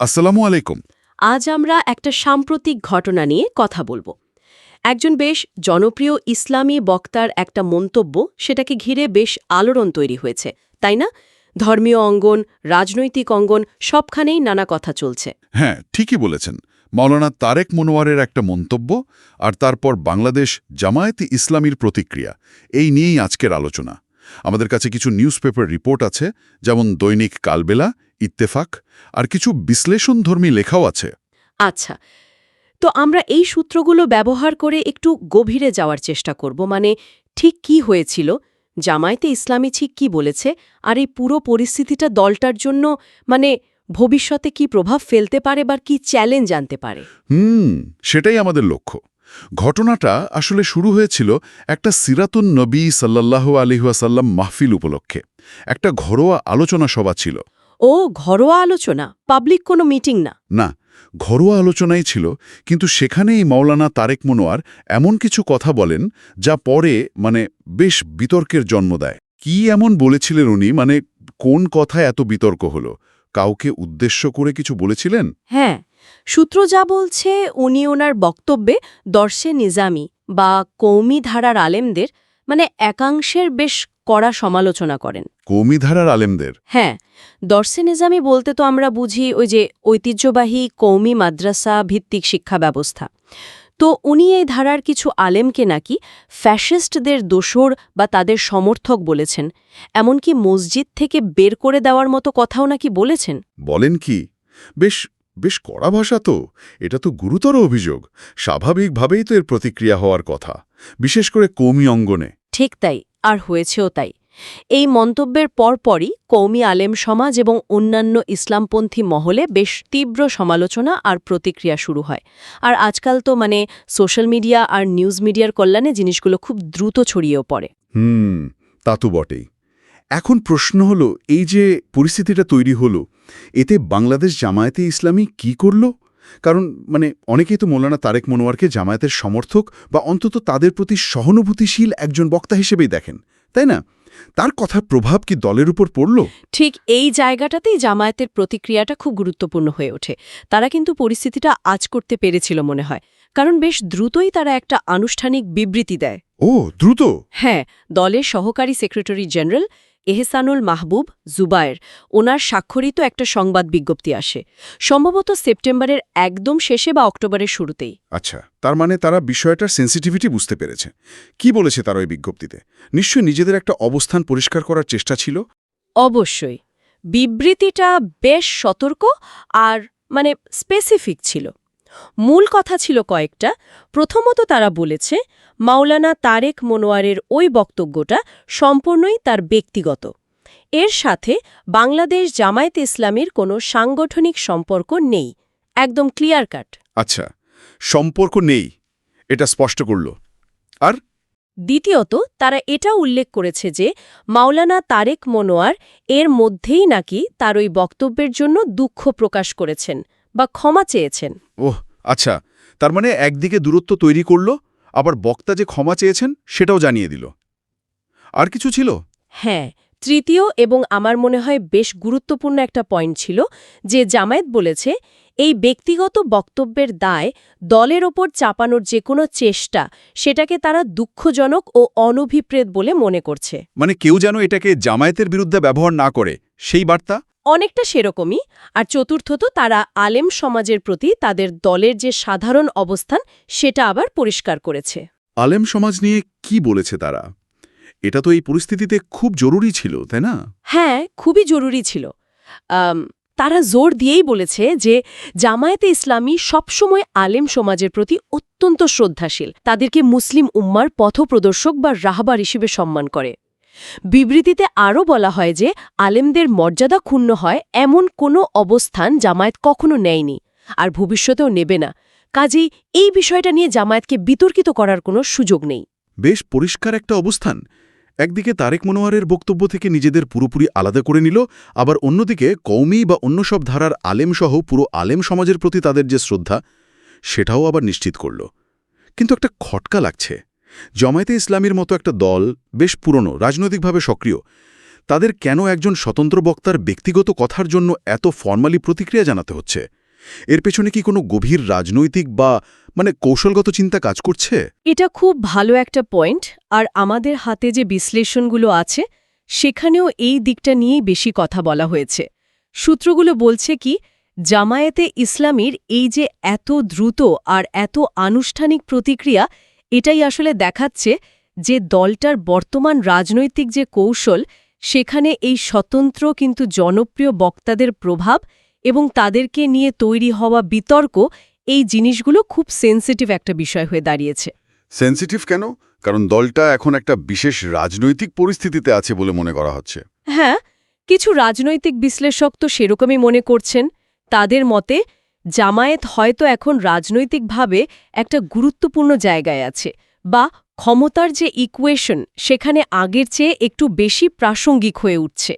আসসালামু আলাইকুম। আজ আমরা একটা সাম্প্রতিক ঘটনা নিয়ে কথা বলব। একজন বেশ জনপ্রিয় ইসলামী বক্তার একটা মন্তব্য সেটাকে ঘিরে বেশ আলোড়ন তৈরি হয়েছে তাই না? ধর্মীয় অঙ্গন রাজনৈতিক অঙ্গন সবখানেই নানা কথা চলছে। হ্যাঁ ঠিকই বলেছেন। মাওলানা তারেক মনোয়ারের একটা মন্তব্য আর তারপর বাংলাদেশ জামায়াতে ইসলামীর প্রতিক্রিয়া এই নিয়েই আজকের আলোচনা। আমাদের কাছে কিছু নিউজপেপার রিপোর্ট আছে যেমন দৈনিক কালবেলা ইত্তেফাক আর কিছু বিশ্লেষণধর্মী লেখাও আছে। আচ্ছা তো আমরা এই সূত্রগুলো ব্যবহার করে একটু গভীরে যাওয়ার চেষ্টা করব মানে ঠিক কি হয়েছিল? জামায়াতে ইসলামী ঠিক কি বলেছে? আর এই পুরো পরিস্থিতিটা দলটার জন্য মানে ভবিষ্যতে কি প্রভাব ফেলতে পারে বা কি চ্যালেঞ্জ আনতে পারে? হুম সেটাই আমাদের লক্ষ্য। ঘটনাটা আসলে শুরু হয়েছিল একটা সিরাতুন নবী সাল্লাহ আলিহাসাল্লাম মাহফিল উপলক্ষে। একটা ঘরোয়া আলোচনা সভা ছিল। ও ঘরোয়া আলোচনা? পাবলিক কোনো মিটিং না? না ঘরোয়া আলোচনাই ছিল কিন্তু সেখানেই মাওলানা তারেক মনোয়ার এমন কিছু কথা বলেন যা পরে মানে বেশ বিতর্কের জন্ম দেয়। কি এমন বলেছিলেন উনি? মানে কোন কথায় এত বিতর্ক হলো? কাউকে উদ্দেশ্য করে কিছু বলেছিলেন? হ্যাঁ সূত্র যা বলছে উনি ওনার বক্তব্যে দর্শে নিজামি বা কৌমি ধারার আলেমদের মানে একাংশের বেশ কড়া সমালোচনা করেন। কৌমিধারার আলেমদের? হ্যাঁ দর্শে নিজামি বলতে তো আমরা বুঝি ওই যে ঐতিহ্যবাহী কৌমি মাদ্রাসা ভিত্তিক শিক্ষা ব্যবস্থা। তো উনি এই ধারার কিছু আলেমকে নাকি ফ্যাসিস্টদের দোসর বা তাদের সমর্থক বলেছেন এমনকি মসজিদ থেকে বের করে দেওয়ার মতো কথাও নাকি বলেছেন? বলেন কি? বেশ বেশ কড়া ভাষা তো। এটা তো গুরুতর অভিযোগ। স্বাভাবিকভাবেই তো এর প্রতিক্রিয়া হওয়ার কথা। বিশেষ করে কৌমি অঙ্গনে। ঠিক তাই আর হয়েছেও তাই। এই মন্তব্যের পরপরই কৌমি আলেম সমাজ এবং অন্যান্য ইসলামপন্থী মহলে বেশ তীব্র সমালোচনা আর প্রতিক্রিয়া শুরু হয়। আর আজকাল তো মানে সোশ্যাল মিডিয়া আর নিউজ মিডিয়ার কল্যাণে জিনিসগুলো খুব দ্রুত ছড়িয়েও পড়ে। হুম তা তো বটেই। এখন প্রশ্ন হলো এই যে পরিস্থিতিটা তৈরি হলো এতে বাংলাদেশ জামায়াতে ইসলামী কি করল? কারণ মানে অনেকেই তো মৌলানা তারেক মনোয়ারকে জামায়াতের সমর্থক বা অন্তত তাদের প্রতি সহানুভূতিশীল একজন বক্তা হিসেবেই দেখেন তাই না? তার কথার প্রভাব কি দলের উপর পড়ল? ঠিক এই জায়গাটাতেই জামায়াতের প্রতিক্রিয়াটা খুব গুরুত্বপূর্ণ হয়ে ওঠে। তারা কিন্তু পরিস্থিতিটা আজ করতে পেরেছিল মনে হয় কারণ বেশ দ্রুতই তারা একটা আনুষ্ঠানিক বিবৃতি দেয়। ও দ্রুত? হ্যাঁ দলের সহকারী সেক্রেটারি জেনারেল এহসানুল মাহবুব জুবায়ের। ওনার স্বাক্ষরিত একটা সংবাদ বিজ্ঞপ্তি আসে। সম্ভবত সেপ্টেম্বরের একদম শেষে বা অক্টোবরের শুরুতেই। আচ্ছা তার মানে তারা বিষয়টার সেন্সিটিভিটি বুঝতে পেরেছে। কি বলেছে তারা ওই বিজ্ঞপ্তিতে? নিশ্চয়ই নিজেদের একটা অবস্থান পরিষ্কার করার চেষ্টা ছিল? অবশ্যই। বিবৃতিটা বেশ সতর্ক আর মানে স্পেসিফিক ছিল। মূল কথা ছিল কয়েকটা। প্রথমত তারা বলেছে মাওলানা তারেক মনোয়ারের ওই বক্তব্যটা সম্পূর্ণই তার ব্যক্তিগত। এর সাথে বাংলাদেশ জামায়াত ইসলামীর কোনো সাংগঠনিক সম্পর্ক নেই। একদম ক্লিয়ার কাট আচ্ছা সম্পর্ক নেই এটা স্পষ্ট করল। আর? দ্বিতীয়ত তারা এটা উল্লেখ করেছে যে মাওলানা তারেক মনোয়ার এর মধ্যেই নাকি তার ওই বক্তব্যের জন্য দুঃখ প্রকাশ করেছেন। বা ক্ষমা চেয়েছেন। ওহ আচ্ছা। তার মানে একদিকে দূরত্ব তৈরি করল আবার বক্তা যে ক্ষমা চেয়েছেন সেটাও জানিয়ে দিল। আর কিছু ছিল? হ্যাঁ তৃতীয় এবং আমার মনে হয় বেশ গুরুত্বপূর্ণ একটা পয়েন্ট ছিল যে জামায়াত বলেছে এই ব্যক্তিগত বক্তব্যের দায় দলের ওপর চাপানোর যে কোনো চেষ্টা সেটাকে তারা দুঃখজনক ও অনভিপ্রেত বলে মনে করছে। মানে কেউ যেন এটাকে জামায়াতের বিরুদ্ধে ব্যবহার না করে সেই বার্তা? অনেকটা সেরকমই আর চতুর্থত তারা আলেম সমাজের প্রতি তাদের দলের যে সাধারণ অবস্থান সেটা আবার পরিষ্কার করেছে। আলেম সমাজ নিয়ে কি বলেছে তারা? এটা তো এই পরিস্থিতিতে খুব জরুরি ছিল তাই না? হ্যাঁ খুবই জরুরি ছিল। তারা জোর দিয়েই বলেছে যে জামায়াতে ইসলামী সবসময় আলেম সমাজের প্রতি অত্যন্ত শ্রদ্ধাশীল। তাদেরকে মুসলিম উম্মার পথপ্রদর্শক বা রাহবার হিসেবে সম্মান করে। বিবৃতিতে আরও বলা হয় যে, আলেমদের মর্যাদা ক্ষুণ্ণ হয় এমন কোনো অবস্থান জামায়াত কখনো নেয়নি আর ভবিষ্যতেও নেবে না। কাজেই এই বিষয়টা নিয়ে জামায়াতকে বিতর্কিত করার কোনো সুযোগ নেই। বেশ পরিষ্কার একটা অবস্থান। একদিকে তারেক মনোয়ারের বক্তব্য থেকে নিজেদের পুরোপুরি আলাদা করে নিল, আবার অন্যদিকে কৌমি বা অন্য সব ধারার আলেমসহ পুরো আলেম সমাজের প্রতি তাদের যে শ্রদ্ধা, সেটাও আবার নিশ্চিত করল। কিন্তু একটা খটকা লাগছে। জমায়েতে ইসলামীর মতো একটা দল বেশ পুরনো, রাজনৈতিকভাবে সক্রিয়। তাদের কেন একজন স্বতন্ত্র বক্তার ব্যক্তিগত কথার জন্য এত ফর্মালি প্রতিক্রিয়া জানাতে হচ্ছে? এর পেছনে কি কোনো গভীর রাজনৈতিক বা মানে কৌশলগত চিন্তা কাজ করছে? এটা খুব ভালো একটা পয়েন্ট, আর আমাদের হাতে যে বিশ্লেষণগুলো আছে, সেখানেও এই দিকটা নিয়েই বেশি কথা বলা হয়েছে। সূত্রগুলো বলছে কি, জামায়াতে ইসলামীর এই যে এত দ্রুত আর এত আনুষ্ঠানিক প্রতিক্রিয়া এটাই আসলে দেখাচ্ছে যে দলটার বর্তমান রাজনৈতিক যে কৌশল সেখানে এই স্বতন্ত্র কিন্তু জনপ্রিয় বক্তাদের প্রভাব এবং তাদেরকে নিয়ে তৈরি হওয়া বিতর্ক এই জিনিসগুলো খুব সেন্সিটিভ একটা বিষয় হয়ে দাঁড়িয়েছে। সেন্সিটিভ কেন? কারণ দলটা এখন একটা বিশেষ রাজনৈতিক পরিস্থিতিতে আছে বলে মনে করা হচ্ছে। হ্যাঁ কিছু রাজনৈতিক বিশ্লেষক তো সেরকমই মনে করছেন। তাদের মতে জামায়াত হয়তো এখন রাজনৈতিকভাবে একটা গুরুত্বপূর্ণ জায়গায় আছে বা ক্ষমতার যে ইকুয়েশন সেখানে আগের চেয়ে একটু বেশি প্রাসঙ্গিক হয়ে উঠছে।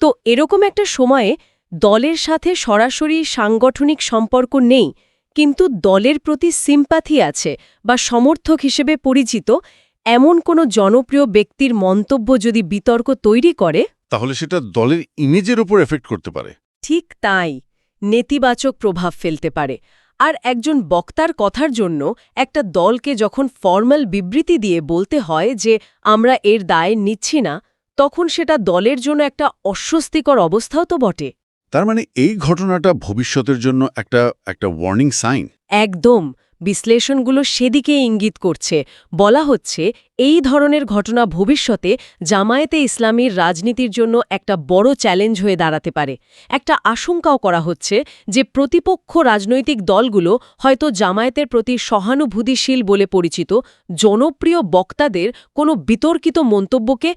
তো এরকম একটা সময়ে দলের সাথে সরাসরি সাংগঠনিক সম্পর্ক নেই কিন্তু দলের প্রতি সিম্প্যাথি আছে বা সমর্থক হিসেবে পরিচিত এমন কোনো জনপ্রিয় ব্যক্তির মন্তব্য যদি বিতর্ক তৈরি করে? তাহলে সেটা দলের ইমেজের ওপর এফেক্ট করতে পারে। ঠিক তাই। নেতিবাচক প্রভাব ফেলতে পারে। আর একজন বক্তার কথার জন্য একটা দলকে যখন ফর্মাল বিবৃতি দিয়ে বলতে হয় যে আমরা এর দায় নিচ্ছি না তখন সেটা দলের জন্য একটা অস্বস্তিকর অবস্থাও তো বটে। তার মানে এই ঘটনাটা ভবিষ্যতের জন্য একটা একটা ওয়ার্নিং সাইন একদম। বিশ্লেষণগুলো সেদিকে ইঙ্গিত করছে। বলা হচ্ছে, এই ধরনের ঘটনা ভবিষ্যতে জামায়াতে ইসলামীর রাজনীতির জন্য একটা বড় চ্যালেঞ্জ হয়ে দাঁড়াতে পারে। একটা আশঙ্কাও করা হচ্ছে যে প্রতিপক্ষ রাজনৈতিক দলগুলো হয়তো জামায়াতের প্রতি সহানুভূতিশীল বলে পরিচিত, জনপ্রিয় বক্তাদের কোনো বিতর্কিত মন্তব্যকে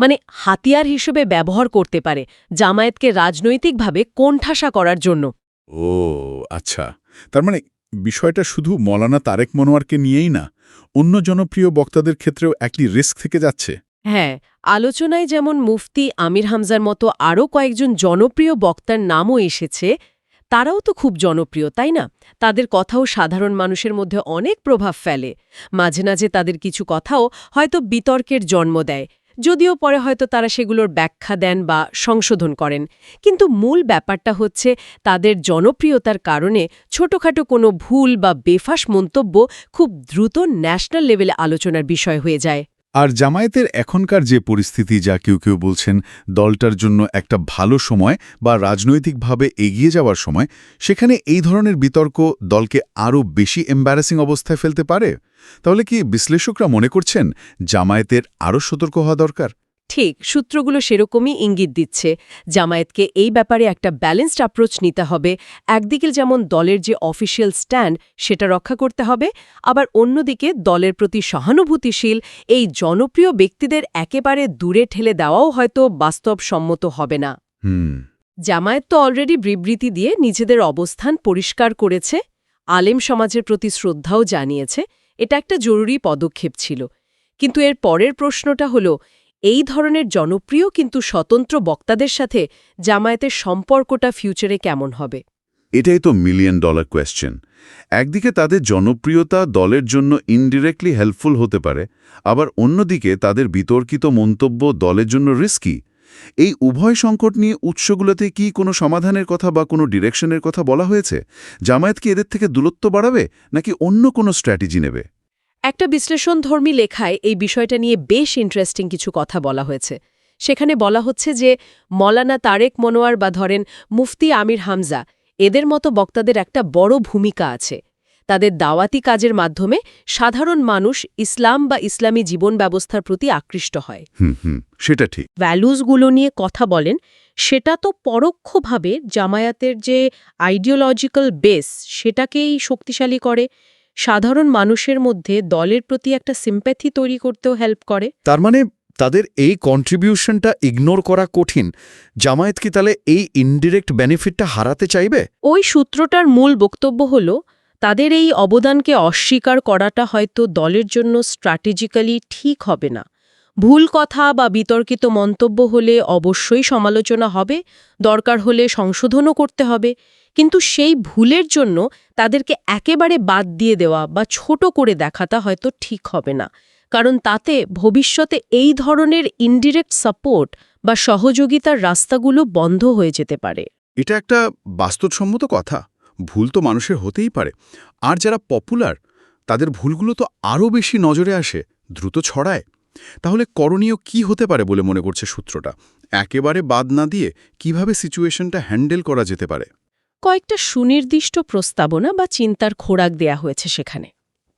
মানে হাতিয়ার হিসেবে ব্যবহার করতে পারে জামায়াতকে রাজনৈতিকভাবে কোণঠাসা করার জন্য। ও আচ্ছা। তার মানে বিষয়টা শুধু মলানা তারেক মনোয়ারকে নিয়েই না, অন্য জনপ্রিয় বক্তাদের ক্ষেত্রেও একটি রিস্ক থেকে যাচ্ছে। হ্যাঁ আলোচনায় যেমন মুফতি আমির হামজার মতো আরও কয়েকজন জনপ্রিয় বক্তার নামও এসেছে, তারাও তো খুব জনপ্রিয়, তাই না? তাদের কথাও সাধারণ মানুষের মধ্যে অনেক প্রভাব ফেলে। মাঝে মাঝে তাদের কিছু কথাও হয়তো বিতর্কের জন্ম দেয়। যদিও পরে হয়তো তারা সেগুলোর ব্যাখ্যা দেন বা সংশোধন করেন। কিন্তু মূল ব্যাপারটা হচ্ছে, তাদের জনপ্রিয়তার কারণে ছোটখাটো কোনো ভুল বা বেফাস মন্তব্য খুব দ্রুত ন্যাশনাল লেভেলে আলোচনার বিষয় হয়ে যায়। আর জামায়াতের এখনকার যে পরিস্থিতি যা কেউ কেউ বলছেন দলটার জন্য একটা ভালো সময় বা রাজনৈতিকভাবে এগিয়ে যাওয়ার সময়, সেখানে এই ধরনের বিতর্ক দলকে আরও বেশি এম্বারাসিং অবস্থায় ফেলতে পারে? তাহলে কি বিশ্লেষকরা মনে করছেন জামায়াতের আরও সতর্ক হওয়া দরকার? ঠিক সূত্রগুলো সেরকমই ইঙ্গিত দিচ্ছে। জামায়াতকে এই ব্যাপারে একটা ব্যালেন্সড অ্যাপ্রোচ নিতে হবে। একদিকে যেমন দলের যে অফিসিয়াল স্ট্যান্ড সেটা রক্ষা করতে হবে আবার অন্যদিকে দলের প্রতি সহানুভূতিশীল এই জনপ্রিয় ব্যক্তিদের একেবারে দূরে ঠেলে দেওয়াও হয়তো বাস্তবসম্মত হবে না। জামায়াত তো অলরেডি বিবৃতি দিয়ে নিজেদের অবস্থান পরিষ্কার করেছে আলেম সমাজের প্রতি শ্রদ্ধাও জানিয়েছে এটা একটা জরুরি পদক্ষেপ ছিল। কিন্তু এর পরের প্রশ্নটা হলো এই ধরনের জনপ্রিয় কিন্তু স্বতন্ত্র বক্তাদের সাথে জামায়াতের সম্পর্কটা ফিউচারে কেমন হবে? এটাই তো মিলিয়ন ডলার কোয়েশ্চেন একদিকে তাদের জনপ্রিয়তা দলের জন্য ইনডিরেক্টলি হেল্পফুল হতে পারে, আবার অন্যদিকে তাদের বিতর্কিত মন্তব্য দলের জন্য রিস্কি এই উভয় সংকট নিয়ে উৎসগুলোতে কি কোনো সমাধানের কথা বা কোনো ডিরেকশনের কথা বলা হয়েছে? জামায়াত কি এদের থেকে দূরত্ব বাড়াবে, নাকি অন্য কোনো স্ট্র্যাটেজি নেবে? একটা বিশ্লেষণধর্মী লেখায় এই বিষয়টা নিয়ে বেশ ইন্টারেস্টিং কিছু কথা বলা হয়েছে। সেখানে বলা হচ্ছে যে মলানা তারেক মনোয়ার বা ধরেন মুফতি আমির হামজা এদের মতো বক্তাদের একটা বড় ভূমিকা আছে। তাদের দাওয়াতি কাজের মাধ্যমে সাধারণ মানুষ ইসলাম বা ইসলামী জীবন ব্যবস্থার প্রতি আকৃষ্ট হয়। সেটা ঠিক। ভ্যালুসগুলো নিয়ে কথা বলেন সেটা তো পরোক্ষভাবে জামায়াতের যে আইডিওলজিক্যাল বেস সেটাকেই শক্তিশালী করে। সাধারণ মানুষের মধ্যে দলের প্রতি একটা সিম্প্যাথি তৈরি করতেও হেল্প করে। তার মানে তাদের এই কন্ট্রিবিউশনটা ইগনোর করা কঠিন। জামায়াত কি তাহলে এই ইনডিরেক্ট বেনিফিটটা হারাতে চাইবে? ওই সূত্রটার মূল বক্তব্য হল তাদের এই অবদানকে অস্বীকার করাটা হয়তো দলের জন্য স্ট্র্যাটেজিক্যালি ঠিক হবে না। ভুল কথা বা বিতর্কিত মন্তব্য হলে অবশ্যই সমালোচনা হবে দরকার হলে সংশোধনও করতে হবে। কিন্তু সেই ভুলের জন্য তাদেরকে একেবারে বাদ দিয়ে দেওয়া বা ছোট করে দেখাটা হয়তো ঠিক হবে না। কারণ তাতে ভবিষ্যতে এই ধরনের ইনডিরেক্ট সাপোর্ট বা সহযোগিতার রাস্তাগুলো বন্ধ হয়ে যেতে পারে। এটা একটা বাস্তবসম্মত কথা। ভুল তো মানুষের হতেই পারে। আর যারা পপুলার তাদের ভুলগুলো তো আরও বেশি নজরে আসে, দ্রুত ছড়ায়। তাহলে করণীয় কি হতে পারে বলে মনে করছে সূত্রটা? একেবারে বাদ না দিয়ে কীভাবে সিচুয়েশনটা হ্যান্ডেল করা যেতে পারে? কয়েকটা সুনির্দিষ্ট প্রস্তাবনা বা চিন্তার খোরাক দেয়া হয়েছে সেখানে।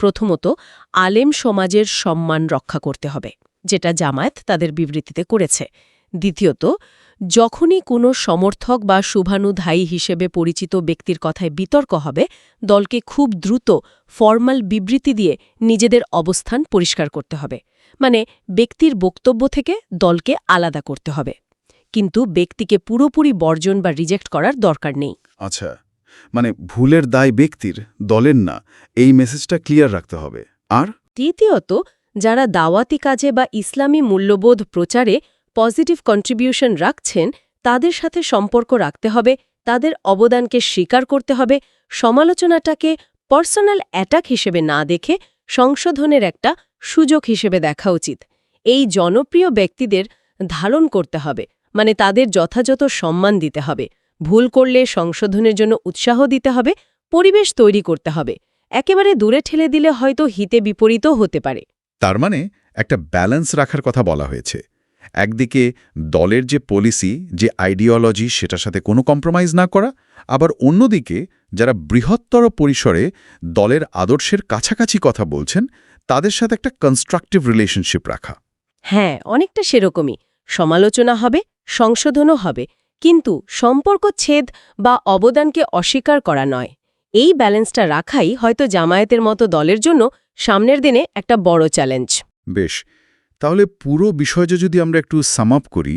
প্রথমত, আলেম সমাজের সম্মান রক্ষা করতে হবে, যেটা জামায়াত তাদের বিবৃতিতে করেছে। দ্বিতীয়ত, যখনই কোনো সমর্থক বা শুভানুধায়ী হিসেবে পরিচিত ব্যক্তির কথায় বিতর্ক হবে, দলকে খুব দ্রুত ফর্মাল বিবৃতি দিয়ে নিজেদের অবস্থান পরিষ্কার করতে হবে। মানে ব্যক্তির বক্তব্য থেকে দলকে আলাদা করতে হবে। কিন্তু ব্যক্তিকে পুরোপুরি বর্জন বা রিজেক্ট করার দরকার নেই। আচ্ছা মানে ভুলের দায় ব্যক্তির দলের না এই মেসেজটা ক্লিয়ার রাখতে হবে। আর? তৃতীয়ত যারা দাওয়াতি কাজে বা ইসলামী মূল্যবোধ প্রচারে পজিটিভ কন্ট্রিবিউশন রাখছেন তাদের সাথে সম্পর্ক রাখতে হবে তাদের অবদানকে স্বীকার করতে হবে সমালোচনাটাকে পার্সোনাল অ্যাটাক হিসেবে না দেখে সংশোধনের একটা সুযোগ হিসেবে দেখা উচিত। এই জনপ্রিয় ব্যক্তিদের ধারণ করতে হবে। মানে তাদের যথাযথ সম্মান দিতে হবে। ভুল করলে সংশোধনের জন্য উৎসাহ দিতে হবে পরিবেশ তৈরি করতে হবে। একেবারে দূরে ঠেলে দিলে হয়তো হিতে বিপরীতও হতে পারে। তার মানে একটা ব্যালেন্স রাখার কথা বলা হয়েছে। একদিকে দলের যে পলিসি যে আইডিওলজি সেটার সাথে কোনো কম্প্রোমাইজ না করা আবার অন্যদিকে যারা বৃহত্তর পরিসরে দলের আদর্শের কাছাকাছি কথা বলছেন তাদের সাথে একটা কনস্ট্রাকটিভ রিলেশনশিপ রাখা। হ্যাঁ অনেকটা সেরকমই। সমালোচনা হবে সংশোধনও হবে। কিন্তু সম্পর্ক ছেদ বা অবদানকে অস্বীকার করা নয়। এই ব্যালেন্সটা রাখাই হয়তো জামায়াতের মতো দলের জন্য সামনের দিনে একটা বড় চ্যালেঞ্জ। বেশ, তাহলে পুরো বিষয়টা যদি আমরা একটু সাম আপ করি,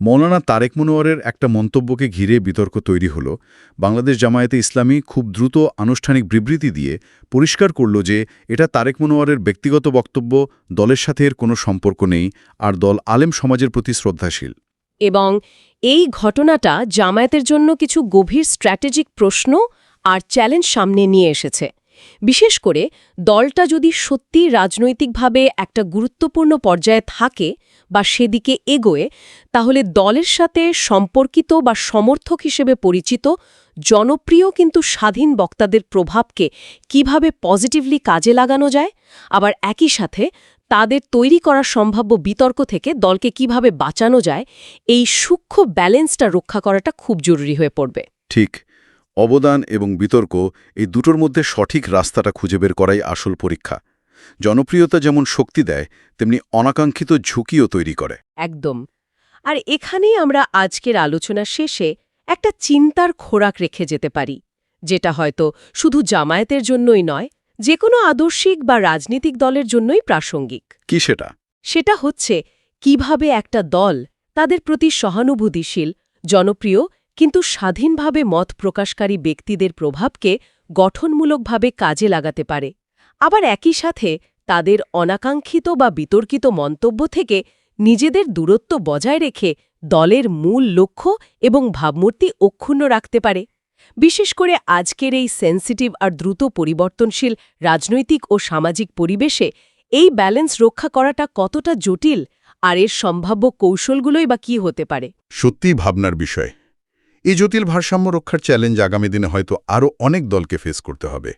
মৌলানা তারেক মনোয়ারের একটা মন্তব্যকে ঘিরে বিতর্ক তৈরি হলো। বাংলাদেশ জামায়াতে ইসলামী খুব দ্রুত আনুষ্ঠানিক বিবৃতি দিয়ে পরিষ্কার করল যে, এটা তারেক মনোয়ারের ব্যক্তিগত বক্তব্য, দলের সাথে এর কোনো সম্পর্ক নেই, আর দল আলেম সমাজের প্রতি শ্রদ্ধাশীল। এবং এই ঘটনাটা জামায়াতের জন্য কিছু গভীর স্ট্র্যাটেজিক প্রশ্ন আর চ্যালেঞ্জ সামনে নিয়ে এসেছে। বিশেষ করে দলটা যদি সত্যি রাজনৈতিকভাবে একটা গুরুত্বপূর্ণ পর্যায়ে থাকে বা সেদিকে এগোয়, তাহলে দলের সাথে সম্পর্কিত বা সমর্থক হিসেবে পরিচিত, জনপ্রিয় কিন্তু স্বাধীন বক্তাদের প্রভাবকে কীভাবে পজিটিভলি কাজে লাগানো যায়, আবার একই সাথে তাদের তৈরি করা সম্ভাব্য বিতর্ক থেকে দলকে কীভাবে বাঁচানো যায় এই সূক্ষ্ম ব্যালেন্সটা রক্ষা করাটা খুব জরুরি হয়ে পড়বে। ঠিক অবদান এবং বিতর্ক এই দুটোর মধ্যে সঠিক রাস্তাটা খুঁজে বের করাই আসল পরীক্ষা। জনপ্রিয়তা যেমন শক্তি দেয় তেমনি অনাকাঙ্ক্ষিত ঝুঁকিও তৈরি করে। একদম। আর এখানেই আমরা আজকের আলোচনা শেষে একটা চিন্তার খোরাক রেখে যেতে পারি যেটা হয়তো শুধু জামায়াতের জন্যই নয় যে কোনো আদর্শিক বা রাজনৈতিক দলের জন্যই প্রাসঙ্গিক। কি সেটা? সেটা হচ্ছে কীভাবে একটা দল তাদের প্রতি সহানুভূতিশীল জনপ্রিয় কিন্তু স্বাধীনভাবে মত প্রকাশকারী ব্যক্তিদের প্রভাবকে গঠনমূলকভাবে কাজে লাগাতে পারে। আবার একই সাথে তাদের অনাকাঙ্ক্ষিত বা বিতর্কিত মন্তব্য থেকে নিজেদের দূরত্ব বজায় রেখে দলের মূল লক্ষ্য এবং ভাবমূর্তি অক্ষুণ্ণ রাখতে পারে। বিশেষ করে আজকের এই সেন্সিটিভ আর দ্রুত পরিবর্তনশীল রাজনৈতিক ও সামাজিক পরিবেশে এই ব্যালেন্স রক্ষা করাটা কতটা জটিল আর এর সম্ভাব্য কৌশলগুলোই বা কি হতে পারে? সত্যিই ভাবনার বিষয়। এই জটিল ভারসাম্য রক্ষার চ্যালেঞ্জ আগামী দিনে হয়তো আরও অনেক দলকে ফেস করতে হবে।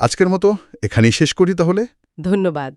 আজকের মতো এখানেই শেষ করি তাহলে। ধন্যবাদ।